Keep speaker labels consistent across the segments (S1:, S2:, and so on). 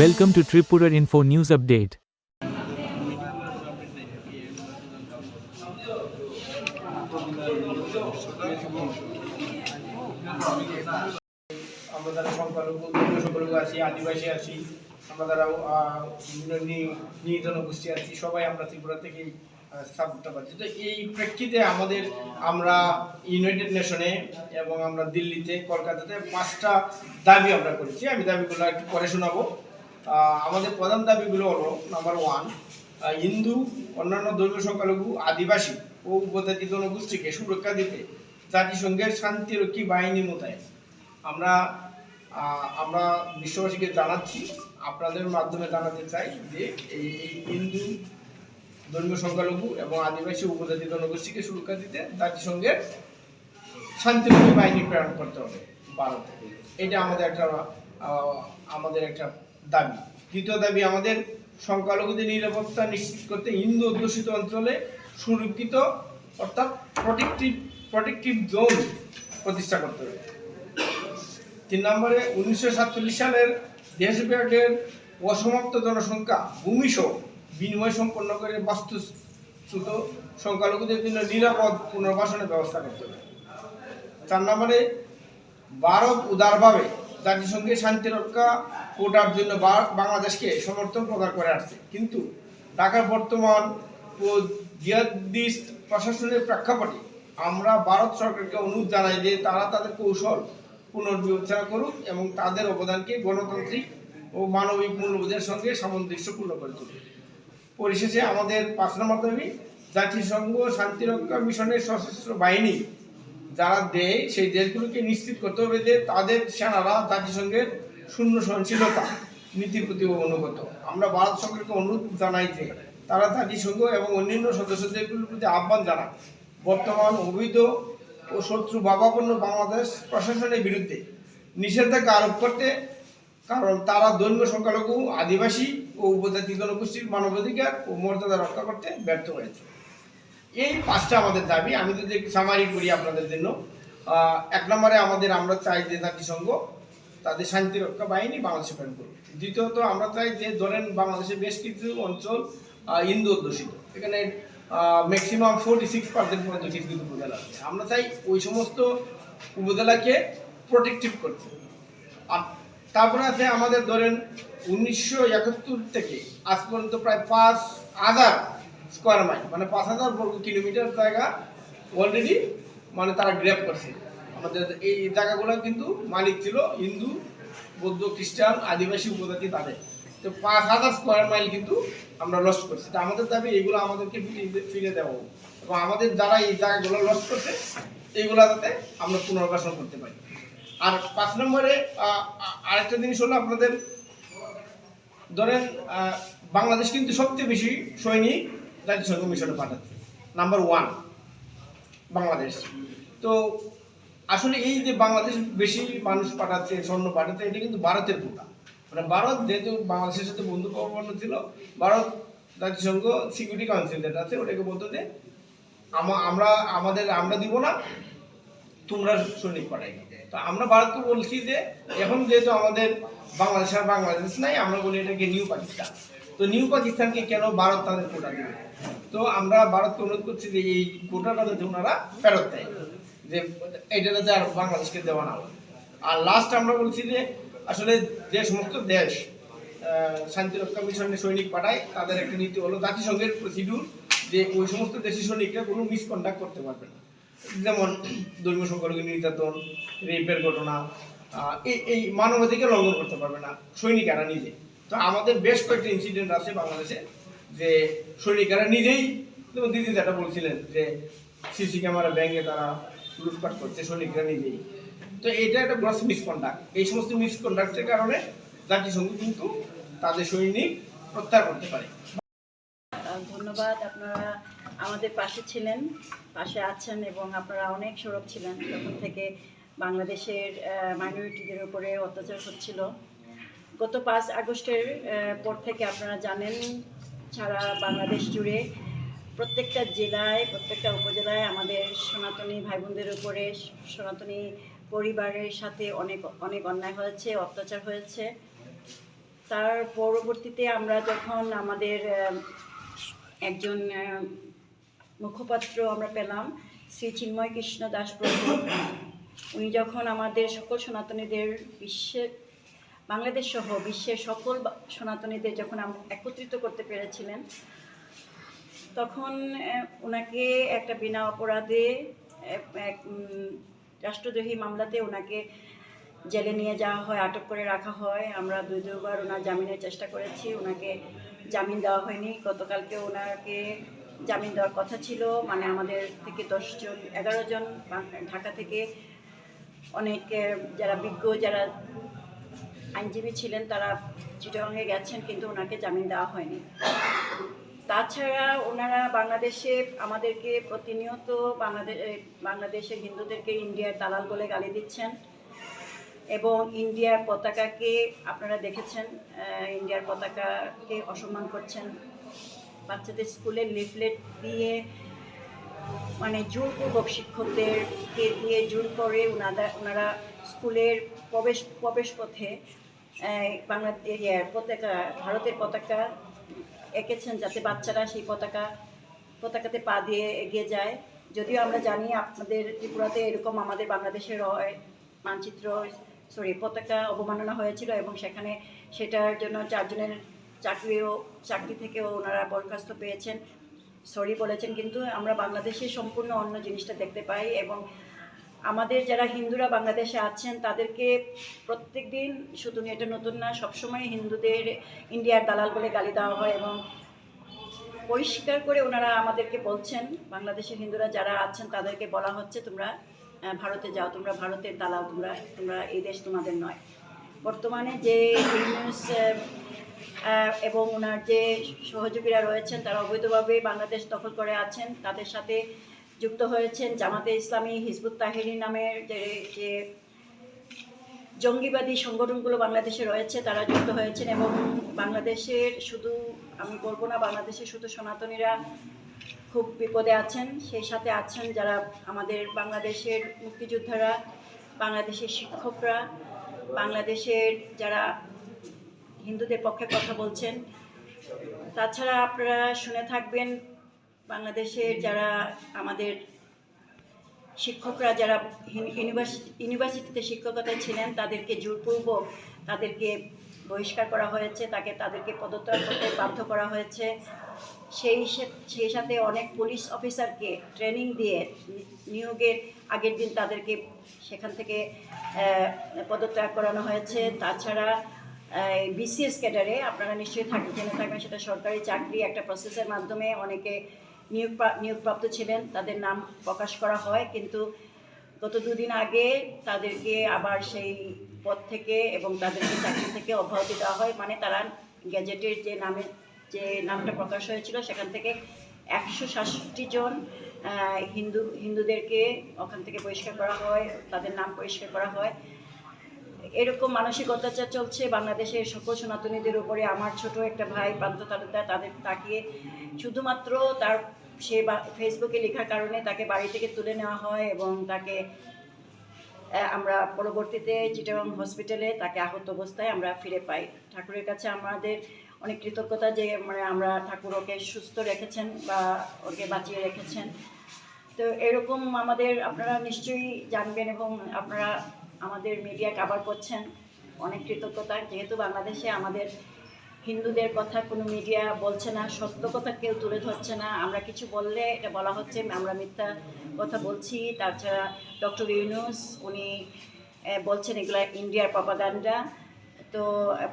S1: Welcome to Tripura Info News Update.
S2: আমরা যারা সংখ্যালঘু সংখ্যালঘু আছি আদিবাসী আছি আমরা যারা আহ, বিভিন্ন নি- গোষ্ঠী আছি সবাই আমরা ত্রিপুরা থেকেই সাপোর্টটা পাচ্ছি। তো এই প্রেক্ষিতে আমাদের আমরা ইউনাইটেড নেশনে এবং আমরা দিল্লিতে কলকাতাতে পাঁচটা দাবি আমরা করেছি। আমি দাবিগুলো একটু পরে শোনাবো। আমাদের প্রধান দাবিগুলো হলো নাম্বার ওয়ান হিন্দু, অন্যান্য ধর্মীয় সংখ্যালঘু, আদিবাসী ও উপজাতি জনগোষ্ঠীকে সুরক্ষা দিতে জাতিসংঘের শান্তিরক্ষী বাহিনী মোতায়েন। আমরা আমরা বিশ্ববাসীকে জানাচ্ছি, আপনাদের মাধ্যমে জানাতে চাই যে এই হিন্দু ধর্মীয় সংখ্যালঘু এবং আদিবাসী উপজাতি জনগোষ্ঠীকে সুরক্ষা দিতে জাতিসংঘের শান্তিরক্ষী বাহিনী প্রেরণ করতে হবে ভারতে এটা আমাদের একটা আমাদের একটা দাবি। দ্বিতীয় দাবি, আমাদের সংখ্যালঘুদের নিরাপত্তা নিশ্চিত করতে হিন্দু অধ্যুষিত অঞ্চলে সুরক্ষিত, অর্থাৎ প্রোটেক্টিভ প্রোটেক্টিভ জোন প্রতিষ্ঠা করতে হবে। তিন নম্বরে, উনিশশো সাতচল্লিশ সালের দেশব্যাপের অসমাপ্ত জনসংখ্যা, ভূমিসহ বিনিময় সম্পন্ন করে বাস্তুচ্যুত সংখ্যালঘুদের জন্য নিরাপদ পুনর্বাসনের ব্যবস্থা করতে হবে। চার নম্বরে, ভারত উদারভাবে জাতিসংঘের শান্তি রক্ষা কোটার জন্য বাংলাদেশকে সমর্থন প্রদান করে আসছে। কিন্তু ঢাকার বর্তমান ও জিহাদিস্ট প্রশাসনের প্রেক্ষাপটে আমরা ভারত সরকারকে অনুরোধ জানাই যে তারা তাদের কৌশল পুনর্বিবেচনা করুক এবং তাদের অবদানকে গণতান্ত্রিক ও মানবিক মূল্যবোধের সঙ্গে সামঞ্জস্যপূর্ণ করে তুলুক। পরিশেষে আমাদের পাঁচ নম্বর দাবি, জাতিসংঘ শান্তিরক্ষা মিশনের সশস্ত্র বাহিনী যারা দেয়, সেই দেশগুলোকে নিশ্চিত করতে হবে যে তাদের সেনারা জাতিসংঘের শূন্য সহনশীলতা নীতির প্রতি অনুগত আমরা ভারত সরকারকে অনুরোধ জানাই যে তারা জাতিসংঘ এবং অন্যান্য সদস্য দেশগুলোর প্রতি আহ্বান জানান বর্তমান অবৈধ ও শত্রু ভাবাপন্ন বাংলাদেশ প্রশাসনের বিরুদ্ধে নিষেধাজ্ঞা আরোপ করতে, কারণ তারা ধর্মীয় সংখ্যালঘু, আদিবাসী ও উপজাতি জনগোষ্ঠীর মানবাধিকার ও মর্যাদা রক্ষা করতে ব্যর্থ হয়েছে। এই পাঁচটা আমাদের দাবি। আমি যদি একটু সামারি করি আপনাদের জন্য। এক নম্বরে আমাদের আমরা চাই যে জাতিসংঘ তাদের শান্তিরক্ষা বাহিনী বাংলাদেশে প্রেরণ করুক। দ্বিতীয়ত আমরা চাই যে ধরেন বাংলাদেশে বেশ কিছু অঞ্চল হিন্দু অধ্যুষিত। এখানে ম্যাক্সিমাম ফোর্টি সিক্স পার্সেন্ট পর্যন্ত কিছু উপজেলা আছে। আমরা চাই ওই সমস্ত উপজেলাকে প্রোটেক্টিভ করতে। আর তারপরে আছে আমাদের ধরেন উনিশশো একাত্তর থেকে আজ পর্যন্ত প্রায় পাঁচ হাজার স্কোয়ার মাইল মানে পাঁচ হাজার বর্গ কিলোমিটার জায়গা অলরেডি মানে তারা গ্রেপ করছে। আমাদের এই জায়গাগুলো কিন্তু মালিক ছিল, হিন্দু, বৌদ্ধ, খ্রিস্টান, আদিবাসী উপজাতি তাদের। তো পাঁচ হাজার স্কোয়ার মাইল কিন্তু আমরা লস করছি। তো আমাদের দাবি এগুলো আমাদেরকে ফিরে দেওয়া এবং আমাদের যারা এই জায়গাগুলো লস করছে, এইগুলো যাতে আমরা পুনর্বাসন করতে পারি। আর পাঁচ নম্বরে আরেকটা জিনিস হলো আপনাদের, ধরেন বাংলাদেশ কিন্তু সবচেয়ে বেশি সৈনিক জাতিসংঘ মিশনে পাঠাচ্ছে। Number one Bangladesh. তো আসলে এই যে বাংলাদেশ বেশি মানুষ পাঠাচ্ছে, স্বর্ণ পাঠাচ্ছে, এটা কিন্তু ভারতের কোটা। মানে ভারত যেহেতু বাংলাদেশের সাথে বন্ধুত্বপূর্ণ ছিল, ভারত জাতিসংঘ সিকিউরিটি কাউন্সিল যেটা আছে, ওটাকে বলতো যে, আমা- আমরা, আমাদের, আমরা দিব না, তোমরা সৈনিক পাঠাই। তো আমরা ভারতকে বলছি যে, এখন যেহেতু আমাদের বাংলাদেশ আর বাংলাদেশ নাই, আমরা বলি এটাকে নিউ পাকিস্তান। তো নিউ পাকিস্তানকে কেন ভারত তাদের কোটা দেবে? তো আমরা ভারতকে অনুরোধ করছি যে এই কোটাটা যাতে ওনারা ফেরত দেয়, যে এটা যাতে আর বাংলাদেশকে দেওয়া না আর লাস্ট আমরা বলছি যে আসলে যে সমস্ত দেশ শান্তিরক্ষা মিশনে সৈনিক পাঠায়, তাদের একটা নীতি হলো জাতিসংঘের প্রসিডিউর যে ওই সমস্ত দেশের সৈনিকরা কোনো মিসকন্ডাক্ট করতে পারবে না। যেমন ধর্মীয় সংখ্যালঘু নির্যাতন রেপের ঘটনা এই এই মানবাধিকার লঙ্ঘন করতে পারবে না সৈনিকেরা নিজে। তো আমাদের বেশ কয়েকটা ইনসিডেন্ট আছে বাংলাদেশে। যে সৈনিকেরা নিজেই দিদি যেটা বলছিলেন যে সিসি ক্যামেরা ব্যাঙ্গে তারা লুটপাট করছে সৈনিকরা নিজেই। তো এটা একটা গ্রস মিসকন্ডাক্ট এই সমস্ত মিসকন্ডাক্টের কারণে জাতিসংঘ কিন্তু তাদের সৈনিক প্রত্যাহার করতে পারে।
S3: ধন্যবাদ, আপনারা আমাদের পাশে ছিলেন, পাশে আছেন এবং আপনারা অনেক সরব ছিলেন তখন থেকে বাংলাদেশের মাইনরিটিদের উপরে অত্যাচার হচ্ছিল। গত পাঁচ আগস্টের পর থেকে আপনারা জানেন সারা বাংলাদেশ জুড়ে প্রত্যেকটা জেলায়, প্রত্যেকটা উপজেলায় আমাদের সনাতনী ভাই বোনদের উপরে, সনাতনী পরিবারের সাথে অনেক অনেক অন্যায় হয়েছে, অত্যাচার হয়েছে। তার পরবর্তীতে আমরা যখন আমাদের একজন মুখপাত্র আমরা পেলাম, শ্রী চিন্ময় কৃষ্ণ দাস উনি যখন আমাদের সকল সনাতনীদের বিশ্বের বাংলাদেশ সহ বিশ্বের সকল সনাতনীদের যখন একত্রিত করতে পেরেছিলেন, তখন ওনাকে একটা বিনা অপরাধে রাষ্ট্রদ্রোহী মামলাতে ওনাকে জেলে নিয়ে যাওয়া হয়, আটক করে রাখা হয়। আমরা দুই দুবার ওনার জামিনের চেষ্টা করেছি ওনাকে জামিন দেওয়া হয়নি। গতকালকে ওনাকে জামিন দেওয়ার কথা ছিল। মানে আমাদের থেকে দশজন এগারো জন ঢাকা থেকে অনেক যারা বিজ্ঞ, যারা আইনজীবী ছিলেন, তারা চিটাগাংয়ে গেছেন, কিন্তু ওনাকে জামিন দেওয়া হয়নি। তাছাড়া ওনারা বাংলাদেশে আমাদেরকে প্রতিনিয়ত বাংলাদেশ বাংলাদেশের হিন্দুদেরকে ইন্ডিয়ার দালাল বলে গালি দিচ্ছেন এবং ইন্ডিয়ার পতাকাকে আপনারা দেখেছেন ইন্ডিয়ার পতাকাকে অসম্মান করছেন। বাচ্চাদের স্কুলে লিফলেট দিয়ে মানে জোরপূর্বক শিক্ষকদেরকে দিয়ে জোর করে ওনারা ওনারা স্কুলের প্রবেশ প্রবেশ পথে বাংলা পতাকা, ভারতের পতাকা এঁকেছেন যাতে বাচ্চারা সেই পতাকা, পতাকাতে পা দিয়ে এগিয়ে যায়। যদিও আমরা জানি আপনাদের ত্রিপুরাতে এরকম আমাদের বাংলাদেশের মানচিত্র সরি পতাকা অবমাননা হয়েছিল এবং সেখানে সেটার জন্য চারজনের চাকরিও, চাকরি থেকেও ওনারা বরখাস্ত পেয়েছেন। সরি বলেছেন, কিন্তু আমরা বাংলাদেশে সম্পূর্ণ অন্য জিনিসটা দেখতে পাই এবং আমাদের যারা হিন্দুরা বাংলাদেশে আছেন তাদেরকে প্রত্যেক দিন শুধু এটা নতুন না সবসময় হিন্দুদের ইন্ডিয়ার দালাল বলে গালি দেওয়া হয় এবং পরিষ্কার করে ওনারা আমাদেরকে বলছেন বাংলাদেশের হিন্দুরা যারা আছেন তাদেরকে বলা হচ্ছে তোমরা ভারতে যাও তোমরা ভারতের দালাল তোমরা তোমরা এই দেশ তোমাদের নয়। বর্তমানে যে আহ, এবং ওনার যে সহযোগীরা রয়েছেন তারা অবৈধভাবে বাংলাদেশ দখল করে আছেন তাদের সাথে যুক্ত হয়েছেন জামাতে ইসলামী হিজবুত তাহিরি নামের যে যে জঙ্গিবাদী সংগঠনগুলো বাংলাদেশে রয়েছে, তারা যুক্ত হয়েছেন এবং বাংলাদেশের শুধু, আমি বলব না, বাংলাদেশের শুধু সনাতনীরা খুব বিপদে আছেন, সেই সাথে আছেন যারা আমাদের বাংলাদেশের মুক্তিযোদ্ধারা, বাংলাদেশের শিক্ষকরা, বাংলাদেশের যারা হিন্দুদের পক্ষে কথা বলছেন। তাছাড়া আপনারা শুনে থাকবেন বাংলাদেশের যারা আমাদের শিক্ষকরা যারা ইউনিভার্সিটি ইউনিভার্সিটিতে শিক্ষকতায় ছিলেন, তাদেরকে জোরপূর্বক তাদেরকে বহিষ্কার করা হয়েছে, তাকে তাদেরকে পদত্যাগ করতে বাধ্য করা হয়েছে। সেই সেই সাথে অনেক পুলিশ অফিসারকে ট্রেনিং দিয়ে নিয়োগের আগের দিন তাদেরকে সেখান থেকে পদত্যাগ করানো হয়েছে। তাছাড়া বিসিএস ক্যাডারে আপনারা নিশ্চয়ই থাক জেনে থাকবেন, সেটা সরকারি চাকরি একটা প্রসেসের মাধ্যমে অনেকে নিয়োগ নিয়োগপ্রাপ্ত ছিলেন, তাদের নাম প্রকাশ করা হয়, কিন্তু গত দুদিন আগে তাদেরকে আবার সেই পদ থেকে এবং তাদেরকে চাকরি থেকে অব্যাহতি দেওয়া হয়। মানে তারা গ্যাজেটের যে নামে যে নামটা প্রকাশ হয়েছিল, সেখান থেকে একশো সাতষট্টি জন হিন্দু, হিন্দুদেরকে ওখান থেকে বহিষ্কার করা হয়, তাদের নাম পরিষ্কার করা হয়। এরকম মানসিক অত্যাচার চলছে বাংলাদেশের সকল সনাতনীদের উপরে, আমার ছোট একটা ভাই প্রান্ত তালুকদার, তাদের তাকিয়ে শুধুমাত্র তার সে ফেসবুকে লেখার কারণে তাকে বাড়ি থেকে তুলে নেওয়া হয় এবং তাকে আমরা পরবর্তীতে চিটাগং হসপিটালে তাকে আহত অবস্থায় আমরা ফিরে পাই। ঠাকুরের কাছে আমাদের অনেক কৃতজ্ঞতা যে মানে আমরা ঠাকুর ওকে সুস্থ রেখেছেন বা ওকে বাঁচিয়ে রেখেছেন। তো এরকম আমাদের, আপনারা নিশ্চয়ই জানবেন এবং আপনারা আমাদের মিডিয়া কাভার করছেন। অনেক কৃতজ্ঞতা। যেহেতু বাংলাদেশে আমাদের হিন্দুদের কথা কোনো মিডিয়া বলছে না, সত্য কথা কেউ তুলে ধরছে না। আমরা কিছু বললে এটা বলা হচ্ছে, আমরা মিথ্যা কথা বলছি। তাছাড়া ডক্টর ইউনুস, উনি বলছেন এগুলা ইন্ডিয়ার প্রপাগান্ডা তো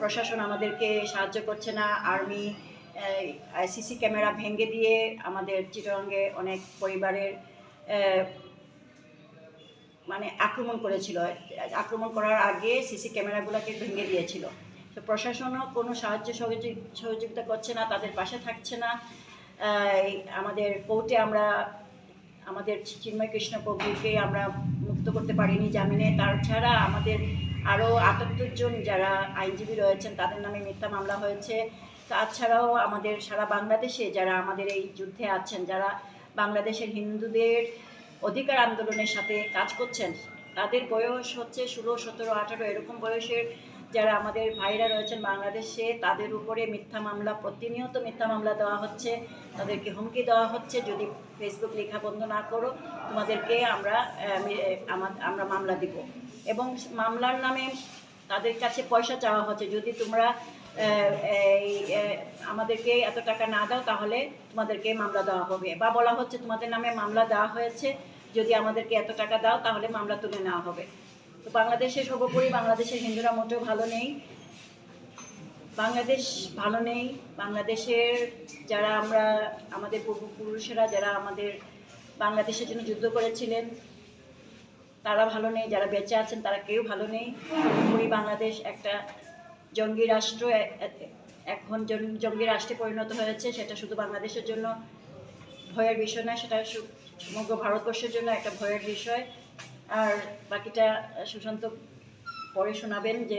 S3: প্রশাসন আমাদেরকে সাহায্য করছে না। আর্মি সিসি ক্যামেরা ভেঙে দিয়ে আমাদের চিটরঙ্গে অনেক পরিবারের মানে আক্রমণ করেছিল। আক্রমণ করার আগে সিসি ক্যামেরাগুলোকে ভেঙে দিয়েছিল। তো প্রশাসনও কোনো সাহায্য সহযোগি- সহযোগিতা করছে না, তাদের পাশে থাকছে না। আমাদের কোর্টে আমরা, আমাদের চিন্ময় কৃষ্ণ প্রভুকে আমরা মুক্ত করতে পারিনি জামিনে। তাছাড়া আমাদের আরও আটাত্তর জন যারা আইনজীবী রয়েছেন, তাদের নামে মিথ্যা মামলা হয়েছে। তাছাড়াও আমাদের সারা বাংলাদেশে যারা আমাদের এই যুদ্ধে আছেন, যারা বাংলাদেশের হিন্দুদের অধিকার আন্দোলনের সাথে কাজ করছেন। তাদের বয়স হচ্ছে ষোলো, সতেরো, আঠারো, এরকম বয়সের যারা আমাদের ভাইরা রয়েছেন বাংলাদেশে, তাদের উপরে মিথ্যা মামলা, প্রতিনিয়ত মিথ্যা মামলা দেওয়া হচ্ছে, তাদেরকে হুমকি দেওয়া হচ্ছে। যদি ফেসবুক লেখা বন্ধ না করো, তোমাদেরকে আমরা আমরা মামলা দিব। এবং মামলার নামে তাদের কাছে পয়সা চাওয়া হচ্ছে। যদি তোমরা এই আমাদেরকে এত টাকা না দাও, তাহলে তোমাদেরকে মামলা দেওয়া হবে। বা বলা হচ্ছে তোমাদের নামে মামলা দেওয়া হয়েছে। যদি আমাদেরকে এত টাকা দাও, তাহলে মামলা তুলে নেওয়া হবে। তো বাংলাদেশে সর্বোপরি বাংলাদেশের হিন্দুরা মোটেও ভালো নেই। বাংলাদেশ ভালো নেই। বাংলাদেশের যারা আমরা, আমাদের পূর্বপুরুষেরা যারা আমাদের বাংলাদেশের জন্য যুদ্ধ করেছিলেন, তারা ভালো নেই। যারা বেঁচে আছেন, তারা কেউ ভালো নেই। পুরোপুরি বাংলাদেশ একটা জঙ্গি রাষ্ট্র এখন জঙ্গি রাষ্ট্রে পরিণত হয়েছে, সেটা শুধু বাংলাদেশের জন্য ভয়ের বিষয় নয়, সেটা সমগ্র ভারতবর্ষের জন্য একটা ভয়ের বিষয়। আর বাকিটা সুশান্ত পরে শোনাবেন যে